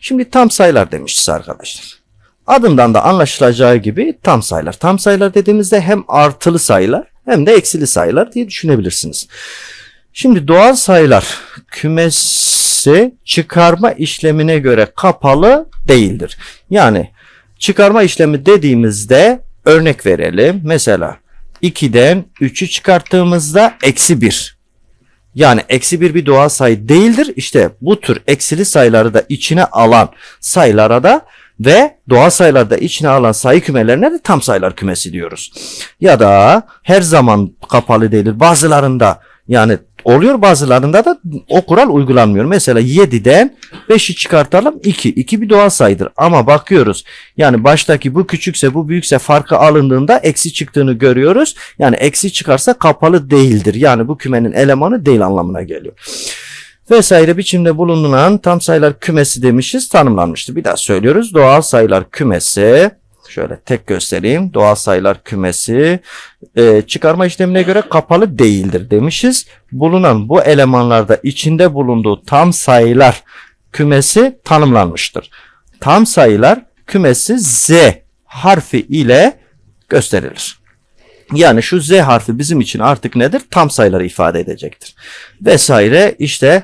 Şimdi tam sayılar demişiz arkadaşlar. Adından da anlaşılacağı gibi tam sayılar. Tam sayılar dediğimizde hem artılı sayılar hem de eksili sayılar diye düşünebilirsiniz. Şimdi doğal sayılar kümesi çıkarma işlemine göre kapalı değildir. Yani çıkarma işlemi dediğimizde örnek verelim. Mesela 2'den 3'ü çıkarttığımızda eksi 1. Yani eksi 1 bir doğal sayı değildir. İşte bu tür eksili sayıları da içine alan sayılara da ve doğal sayılarda içine alan sayı kümelerine de tam sayılar kümesi diyoruz. Ya da her zaman kapalı değildir. Bazılarında yani oluyor bazılarında da o kural uygulanmıyor. Mesela 7'den 5'i çıkartalım 2. 2 bir doğal sayıdır ama bakıyoruz yani baştaki bu küçükse bu büyükse farkı alındığında eksi çıktığını görüyoruz. Yani eksi çıkarsa kapalı değildir. Yani bu kümenin elemanı değil anlamına geliyor vesaire biçimde bulunan tam sayılar kümesi demişiz tanımlanmıştı. Bir daha söylüyoruz. Doğal sayılar kümesi şöyle tek göstereyim. Doğal sayılar kümesi e, çıkarma işlemine göre kapalı değildir demişiz. Bulunan bu elemanlarda içinde bulunduğu tam sayılar kümesi tanımlanmıştır. Tam sayılar kümesi Z harfi ile gösterilir. Yani şu Z harfi bizim için artık nedir? Tam sayıları ifade edecektir. Vesaire işte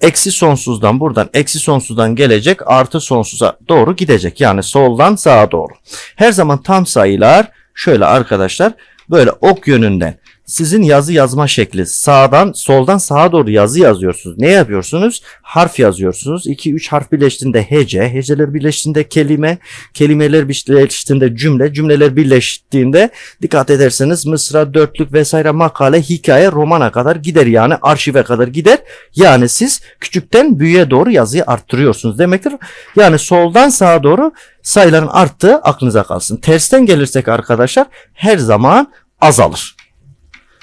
eksi sonsuzdan buradan eksi sonsuzdan gelecek artı sonsuza doğru gidecek. Yani soldan sağa doğru. Her zaman tam sayılar şöyle arkadaşlar böyle ok yönünden sizin yazı yazma şekli sağdan soldan sağa doğru yazı yazıyorsunuz. Ne yapıyorsunuz? Harf yazıyorsunuz. 2 3 harf birleştiğinde hece, heceler birleştiğinde kelime, kelimeler birleştiğinde cümle, cümleler birleştiğinde dikkat ederseniz mısra, dörtlük vesaire makale, hikaye, romana kadar gider yani arşive kadar gider. Yani siz küçükten büyüğe doğru yazıyı arttırıyorsunuz demektir. Yani soldan sağa doğru sayıların arttığı aklınıza kalsın. Tersten gelirsek arkadaşlar her zaman azalır.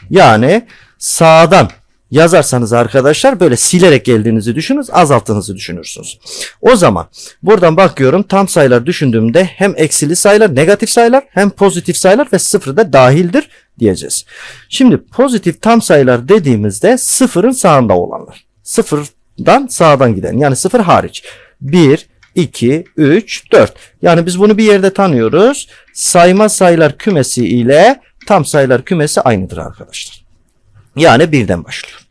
Yani sağdan yazarsanız arkadaşlar böyle silerek geldiğinizi düşünürüz, azalttığınızı düşünürsünüz. O zaman buradan bakıyorum tam sayılar düşündüğümde hem eksili sayılar, negatif sayılar hem pozitif sayılar ve sıfır da dahildir diyeceğiz. Şimdi pozitif tam sayılar dediğimizde sıfırın sağında olanlar. Sıfırdan sağdan giden yani sıfır hariç. 1, 2, 3, 4. Yani biz bunu bir yerde tanıyoruz. Sayma sayılar kümesi ile tam sayılar kümesi aynıdır arkadaşlar. Yani birden başlıyor.